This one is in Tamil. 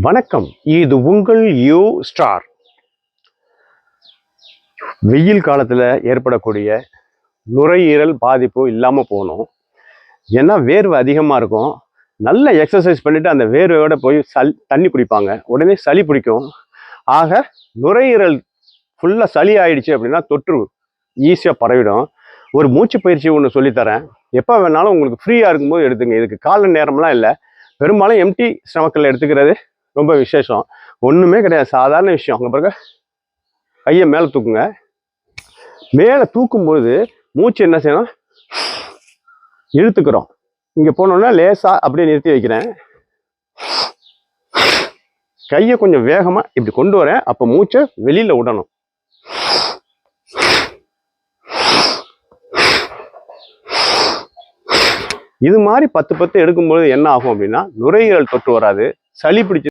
வணக்கம். இது உங்கள் யூ ஸ்டார். வெயில் காலத்தில் ஏற்படக்கூடிய நுரையீரல் பாதிப்பு இல்லாமல் போகணும். ஏன்னா வேர்வை அதிகமாக இருக்கும். நல்ல எக்ஸசைஸ் பண்ணிவிட்டு அந்த வேர்வையோட போய் சல் தண்ணி குடிப்பாங்க. உடனே சளி பிடிக்கும். ஆக நுரையீரல் ஃபுல்லாக சளி ஆயிடுச்சு அப்படின்னா தொற்று ஈஸியாக பரவிடும். ஒரு மூச்சு பயிற்சி ஒன்று சொல்லித்தரேன் எப்போ வேணாலும் உங்களுக்கு ஃப்ரீயாக இருக்கும்போது எடுத்துங்க. இதுக்கு கால நேரம்லாம் இல்லை. பெரும்பாலும் எம்டி ஸ்டமக்கில் எடுத்துக்கிறது ரொம்ப விசேஷம். ஒன்றுமே கிடையாது. சாதாரண விஷயம். அங்கே பிறகு கையை மேலே தூக்குங்க. மேலே தூக்கும்பொழுது மூச்சு என்ன செய்யணும்? இழுத்துக்கிறோம். இங்கே போனோன்னா லேசாக அப்படியே நிறுத்தி வைக்கிறேன். கையை கொஞ்சம் வேகமாக இப்படி கொண்டு வரேன். அப்போ மூச்சை வெளியில் விடணும். இது மாதிரி பத்து பத்து எடுக்கும்பொழுது என்ன ஆகும் அப்படின்னா நுரையீரல் தொற்று வராது. சளி பிடிச்சி